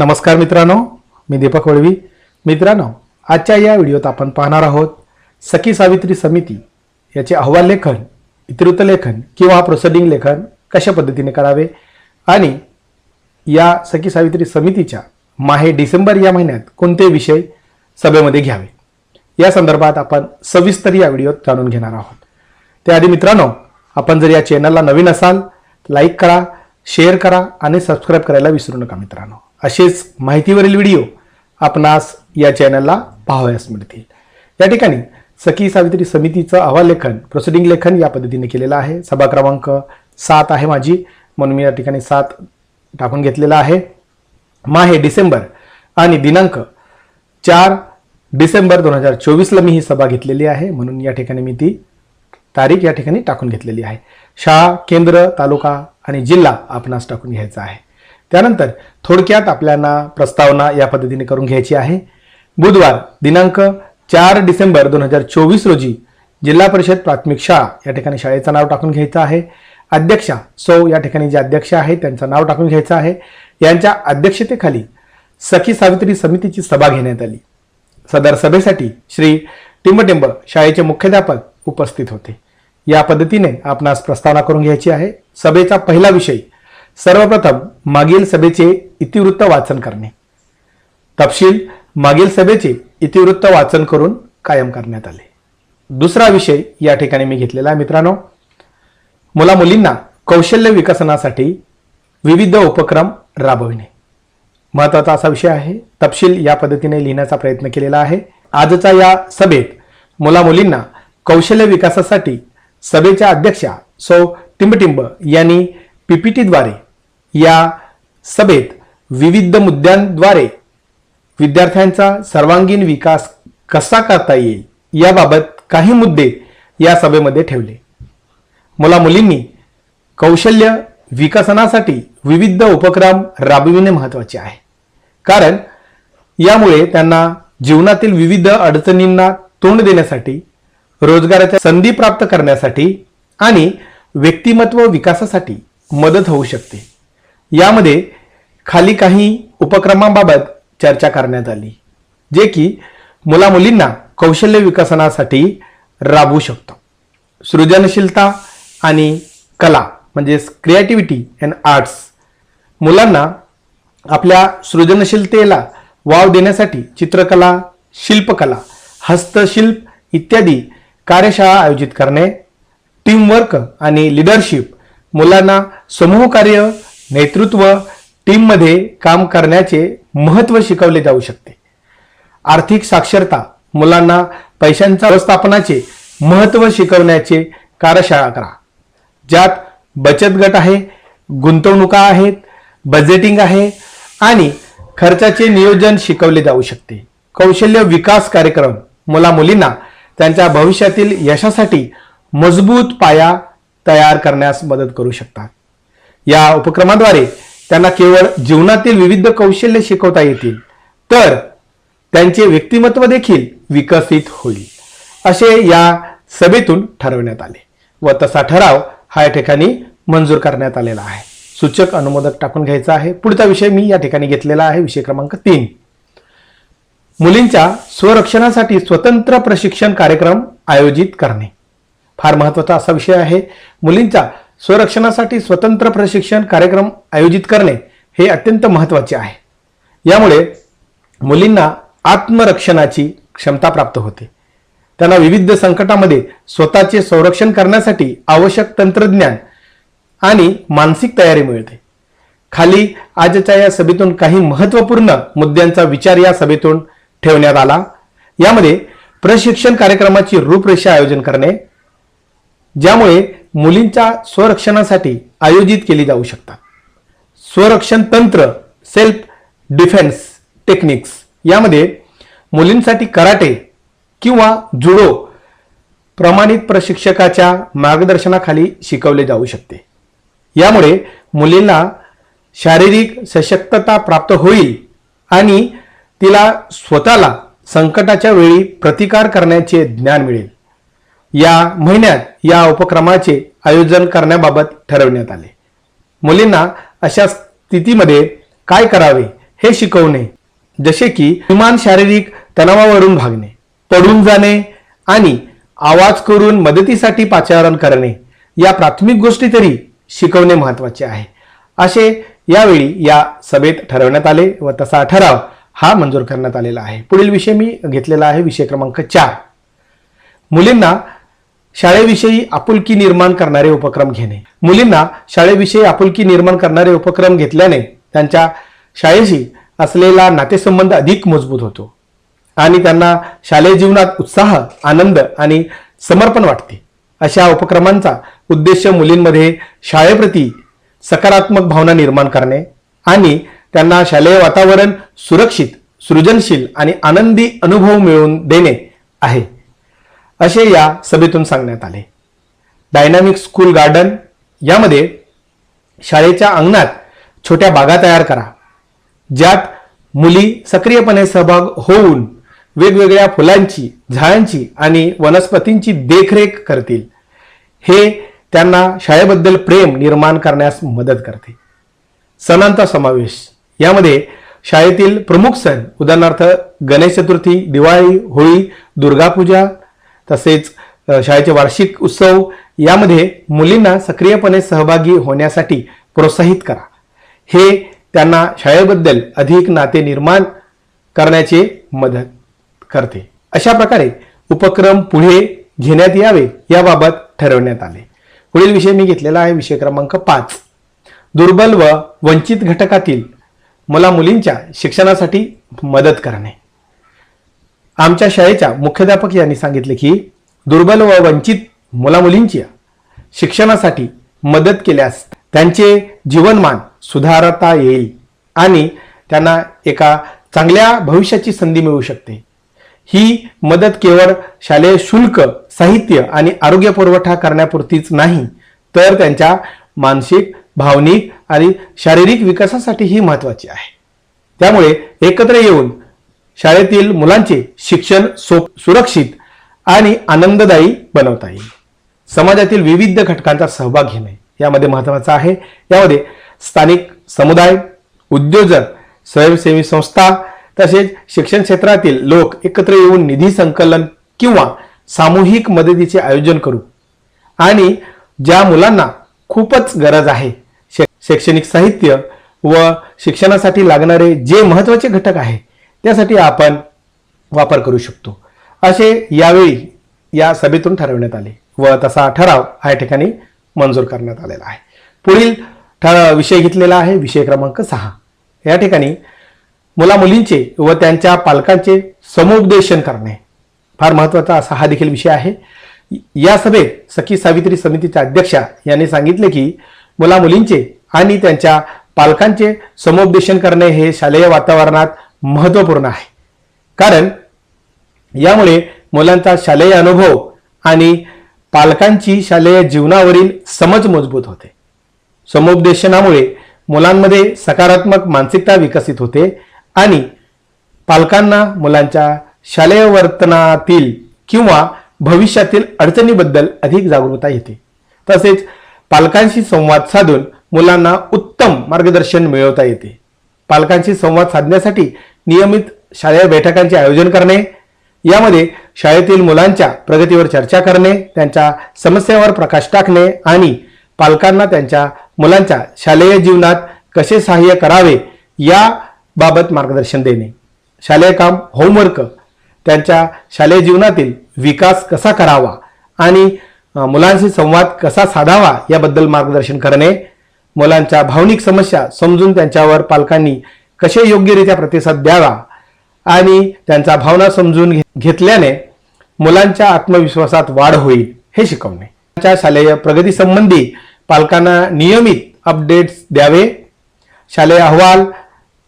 नमस्कार मित्रांनो मी दीपक वळवी. मित्रांनो आजच्या या व्हिडिओत आपण पाहणार आहोत सखी सावित्री समिती याचे अहवाल लेखन इतिवृत्त लेखन किंवा प्रोसेडिंग लेखन कशा पद्धतीने करावे आणि या सखी सावित्री समितीच्या माहे डिसेंबर या महिन्यात कोणते विषय सभेमध्ये घ्यावे? या संदर्भात आपण सविस्तर या व्हिडिओत जाणून घेणार आहोत. त्याआधी मित्रांनो आपण जर या चॅनलला नवीन असाल लाईक करा शेअर करा आणि सबस्क्राईब करायला विसरू नका मित्रांनो. असेच माहितीवरील व्हिडिओ आपणास या चॅनलला पाहावयास मिळतील. या ठिकाणी सखी सावित्री समितीचं अहवाल लेखन प्रोसिडिंग लेखन या पद्धतीने केलेलं आहे. सभा क्रमांक सात आहे माझी. म्हणून मी या ठिकाणी सात टाकून घेतलेला आहे. माहे डिसेंबर आणि दिनांक चार डिसेंबर दोन हजार चोवीसला मी ही सभा घेतलेली आहे. म्हणून या ठिकाणी मी ती तारीख या ठिकाणी टाकून घेतलेली आहे. शाळा केंद्र तालुका आणि जिल्हा आपणास टाकून घ्यायचा आहे. त्यानंतर थोडक्यात आपल्याला प्रस्तावना या पद्धतीने करून घ्यायची आहे. बुधवार दिनांक चार डिसेंबर दोन हजार चोवीस रोजी जिल्हा परिषद प्राथमिक शाळा या ठिकाणी शाळेचं नाव टाकून घ्यायचं आहे. अध्यक्षा सौ या ठिकाणी जे अध्यक्ष आहेत त्यांचं नाव टाकून घ्यायचं आहे. यांच्या अध्यक्षतेखाली सखी सावित्री समितीची सभा घेण्यात आली. सदर सभेसाठी श्री टिंबटिंब शाळेचे मुख्याध्यापक उपस्थित होते. या पद्धतीने आपणास प्रस्तावना करून घ्यायची आहे. सभेचा पहिला विषय सर्वप्रथम मागील सभेचे इतिवृत्त वाचन करणे. तपशील मागील सभेचे इतिवृत्त वाचन करून कायम करण्यात आले. दुसरा विषय या ठिकाणी मी घेतलेला आहे मित्रांनो. मुला मुलींना कौशल्य विकसनासाठी विविध उपक्रम राबविणे. महत्त्वाचा असा विषय आहे तपशील या पद्धतीने लिहिण्याचा प्रयत्न केलेला आहे. आजच्या या सभेत मुला मुलींना कौशल्य विकासासाठी सभेच्या अध्यक्षा सौ टिंबटिंब यांनी पीपीटीद्वारे या सभेत विविध मुद्द्यांद्वारे विद्यार्थ्यांचा सर्वांगीण विकास कसा करता येईल याबाबत काही मुद्दे या सभेमध्ये ठेवले. मुला मुलींनी कौशल्य विकसनासाठी विविध उपक्रम राबविणे महत्त्वाचे आहे. कारण यामुळे त्यांना जीवनातील विविध अडचणींना तोंड देण्यासाठी रोजगाराच्या संधी प्राप्त करण्यासाठी आणि व्यक्तिमत्व विकासासाठी मदत होऊ शकते. यामध्ये खाली काही उपक्रमांबाबत चर्चा करण्यात आली जे की मुलामुलींना कौशल्य विकसनासाठी राबवू शकतो. सृजनशीलता आणि कला म्हणजेच क्रिएटिव्हिटी अँड आर्ट्स मुलांना आपल्या सृजनशीलतेला वाव देण्यासाठी चित्रकला शिल्पकला हस्तशिल्प इत्यादी कार्यशाळा आयोजित करणे टीमवर्क आणि लिडरशिप मुलांना समूह कार्य नेतृत्व टीममध्ये काम करण्याचे महत्त्व शिकवले जाऊ शकते. आर्थिक साक्षरता मुलांना पैशांच्या व्यवस्थापनाचे महत्त्व शिकवण्याचे कार्यशाळा करा. ज्यात बचत गट आहे गुंतवणुका आहेत बजेटिंग आहे आणि खर्चाचे नियोजन शिकवले जाऊ शकते. कौशल्य विकास कार्यक्रम मुला मुलींना त्यांच्या भविष्यातील यशासाठी मजबूत पाया तयार करण्यास मदत करू शकतात. या उपक्रमाद्वारे त्यांना केवळ जीवनातील विविध कौशल्य शिकवता येतील तर त्यांचे व्यक्तिमत्व देखील विकसित होईल असे या सभेतून ठरवण्यात आले. व तसा ठराव हा या ठिकाणी मंजूर करण्यात आलेला आहे. सूचक अनुमोदक टाकून घ्यायचा आहे. पुढचा विषय मी या ठिकाणी घेतलेला आहे विषय क्रमांक तीन. मुलींच्या स्वरक्षणासाठी स्वतंत्र प्रशिक्षण कार्यक्रम आयोजित करणे. फार महत्त्वाचा असा विषय आहे. मुलींच्या स्वरक्षणासाठी स्वतंत्र प्रशिक्षण कार्यक्रम आयोजित करणे हे अत्यंत महत्त्वाचे आहे. यामुळे मुलींना आत्मरक्षणाची क्षमता प्राप्त होते. त्यांना विविध संकटामध्ये स्वतःचे संरक्षण करण्यासाठी आवश्यक तंत्रज्ञान आणि मानसिक तयारी मिळते. खाली आजच्या या सभेतून काही महत्त्वपूर्ण मुद्द्यांचा विचार या सभेतून ठेवण्यात आला. यामध्ये प्रशिक्षण कार्यक्रमाची रूपरेषा आयोजन करणे ज्यामुळे मुलींच्या स्वरक्षणासाठी आयोजित केली जाऊ शकतात. स्वरक्षण तंत्र सेल्फ डिफेन्स टेक्निक्स यामध्ये मुलींसाठी कराटे किंवा जुडो प्रमाणित प्रशिक्षकाच्या मार्गदर्शनाखाली शिकवले जाऊ शकते. यामुळे मुलींना शारीरिक सशक्तता प्राप्त होईल आणि तिला स्वतःला संकटाच्या वेळी प्रतिकार करण्याचे ज्ञान मिळेल. या महिन्यात या उपक्रमाचे आयोजन करण्याबाबत ठरवण्यात आले. मुलींना अशा स्थितीमध्ये काय करावे हे शिकवणे जसे की किमान शारीरिक तणावावरून भागणे पडून जाणे आणि आवाज करून मदतीसाठी पाचारण करणे या प्राथमिक गोष्टी तरी शिकवणे महत्त्वाचे आहे. असे यावेळी या सभेत ठरवण्यात आले व तसा ठराव हा मंजूर करण्यात आलेला आहे. पुढील विषय मी घेतलेला आहे विषय क्रमांक चार. मुलींना शाळेविषयी आपुलकी निर्माण करणारे उपक्रम घेणे. मुलींना शाळेविषयी आपुलकी निर्माण करणारे उपक्रम घेतल्याने त्यांच्या शाळेशी असलेला नातेसंबंध अधिक मजबूत होतो आणि त्यांना शालेय जीवनात उत्साह आनंद आणि समर्पण वाटते. अशा उपक्रमांचा उद्देश मुलींमध्ये शाळेप्रती सकारात्मक भावना निर्माण करणे आणि त्यांना शालेय वातावरण सुरक्षित सृजनशील आणि आनंदी अनुभव मिळवून देणे आहे. असे या सभेतून सांगण्यात आले. डायनामिक स्कूल गार्डन यामध्ये शाळेच्या अंगणात छोट्या बागा तयार करा ज्यात मुली सक्रियपणे सहभाग होऊन वेगवेगळ्या फुलांची झाडांची आणि वनस्पतींची देखरेख करतील. हे त्यांना शाळेबद्दल प्रेम निर्माण करण्यास मदत करते. सणांचा समावेश. यामध्ये शाळेतील प्रमुख सण उदाहरणार्थ गणेश चतुर्थी दिवाळी होळी दुर्गापूजा तसेच शाळेचे वार्षिक उत्सव यामध्ये मुलींना सक्रियपणे सहभागी होण्यासाठी प्रोत्साहित करा. हे त्यांना शाळेबद्दल अधिक नाते निर्माण करण्याचे मदत करते. अशा प्रकारे उपक्रम पुढे घेण्यात यावे याबाबत ठरवण्यात आले. पुढील विषय मी घेतलेला आहे विषय क्रमांक पाच. दुर्बल व वंचित घटकातील मुला मुलींच्या शिक्षणासाठी मदत करणे. आमच्या शाळेच्या मुख्याध्यापक यांनी सांगितले की दुर्बल व वंचित मुलामुलींच्या शिक्षणासाठी मदत केल्यास त्यांचे जीवनमान सुधारता येईल आणि त्यांना एका चांगल्या भविष्याची संधी मिळू शकते. ही मदत केवळ शालेय शुल्क साहित्य आणि आरोग्य पुरवठा करण्यापुरतीच नाही तर त्यांच्या मानसिक भावनिक आणि शारीरिक विकासासाठीही महत्वाची आहे. त्यामुळे एकत्र येऊन शाळेतील मुलांचे शिक्षण सुरक्षित आणि आनंददायी बनवता येईल. समाजातील विविध घटकांचा सहभाग घेणे यामध्ये महत्त्वाचा आहे. यामध्ये स्थानिक समुदाय उद्योजक स्वयंसेवी संस्था तसेच शिक्षण क्षेत्रातील लोक एकत्र येऊन निधी संकलन किंवा सामूहिक मदतीचे आयोजन करू आणि ज्या मुलांना खूपच गरज आहे शै- शैक्षणिक साहित्य व शिक्षणासाठी लागणारे जे महत्त्वाचे घटक आहे त्यासाठी आपण वापर करू शकतो. असे यावेळी या सभेतून ठरवण्यात आले व तसा ठराव या ठिकाणी मंजूर करण्यात आलेला आहे. पुढील ठर विषय घेतलेला आहे विषय क्रमांक सहा. या ठिकाणी मुलामुलींचे व त्यांच्या पालकांचे समुपदेशन करणे फार महत्त्वाचा असा हा देखील विषय आहे. या सभेत सखी सावित्री समितीच्या अध्यक्षा यांनी सांगितले की मुलामुलींचे आणि त्यांच्या पालकांचे समुपदेशन करणे हे शालेय वातावरणात महत्त्वपूर्ण आहे. कारण यामुळे मुलांचा शालेय अनुभव आणि पालकांची शालेय जीवनावरील समज मजबूत होते. समुपदेशनामुळे मुलांमध्ये सकारात्मक मानसिकता विकसित होते आणि पालकांना मुलांच्या शालेय वर्तनातील किंवा भविष्यातील अडचणीबद्दल अधिक जागरूकता येते. तसेच पालकांशी संवाद साधून मुलांना उत्तम मार्गदर्शन मिळवता येते. पालकांशी संवाद साधण्यासाठी नियमित शालेय बैठकांचे आयोजन करणे यामध्ये शाळेतील मुलांच्या प्रगतीवर चर्चा करणे त्यांच्या समस्यांवर प्रकाश टाकणे आणि पालकांना त्यांच्या मुलांच्या शालेय जीवनात कसे सहाय्य करावे या बाबत मार्गदर्शन देणे. शालेय काम होमवर्क त्यांच्या शालेय जीवनातील विकास कसा करावा आणि मुलांशी संवाद कसा साधावा याबद्दल मार्गदर्शन करणे मुलांच्या भावनिक समस्या समजून त्यांच्यावर पालकांनी कसे योग्यरित्या प्रतिसाद द्यावा आणि त्यांचा भावना समजून घेतल्याने मुलांच्या आत्मविश्वासात वाढ होईल हे शिकवणे. त्यांच्या शालेय प्रगतीसंबंधी पालकांना नियमित अपडेट्स द्यावे. शालेय अहवाल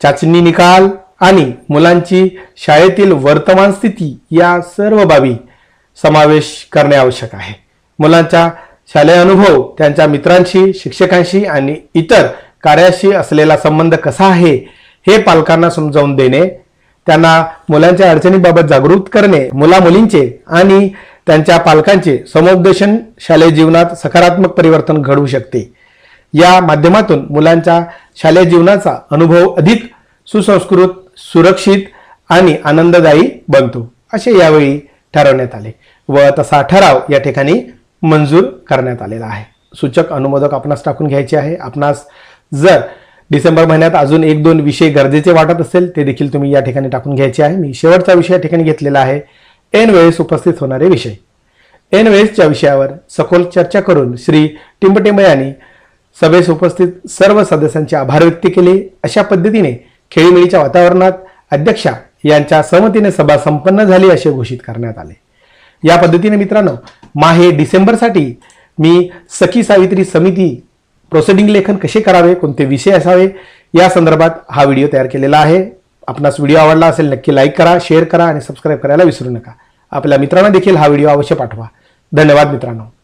चाचणी निकाल आणि मुलांची शाळेतील वर्तमान स्थिती या सर्व बाबी समावेश करणे आवश्यक आहे. मुलांच्या शालेय अनुभव त्यांच्या मित्रांशी शिक्षकांशी आणि इतर कार्याशी असलेला संबंध कसा आहे हे पालकांना समजावून देणे त्यांना मुलांच्या अडचणीबाबत जागृत करणे मुला मुलींचे आणि त्यांच्या पालकांचे समुपदेशन शालेय जीवनात सकारात्मक परिवर्तन घडवू शकते. या माध्यमातून मुलांच्या शालेय जीवनाचा अनुभव अधिक सुसंस्कृत सुरक्षित आणि आनंददायी बनतो असे यावेळी ठरवण्यात आले. व तसा ठराव या ठिकाणी मंजूर करण्यात आलेला आहे. सूचक अनुमोदक आपणास टाकून घ्यायचे आहे. आपणास जर डिसेंबर महिन्यात अजून एक दोन विषय गरजेचे वाटत असेल ते देखील तुम्ही या ठिकाणी टाकून घ्यायचे आहे. मी शेवटचा विषय या ठिकाणी घेतलेला आहे. एन वेळेस उपस्थित होणारे विषय. एन वेळेसच्या विषयावर सखोल चर्चा करून श्री टिंबटिंब यांनी सभेस उपस्थित सर्व सदस्यांचे आभार व्यक्त केले. अशा पद्धतीने खेळीमेळीच्या वातावरणात अध्यक्षा यांच्या सहमतीने सभा संपन्न झाली असे घोषित करण्यात आले. या पद्धतीने मित्रांनो माहे डिसेंबरसाठी मी सखी सावित्री समिती प्रोसिडिंग लेखन कसे करावे कोणते विषय असावे या संदर्भात हा व्हिडिओ तयार केलेला आहे. आपणास व्हिडिओ आवडला असेल नक्की लाईक करा शेअर करा आणि सबस्क्राईब करायला विसरू नका. आपल्या मित्रांना देखील हा व्हिडिओ अवश्य पाठवा. धन्यवाद मित्रांनो.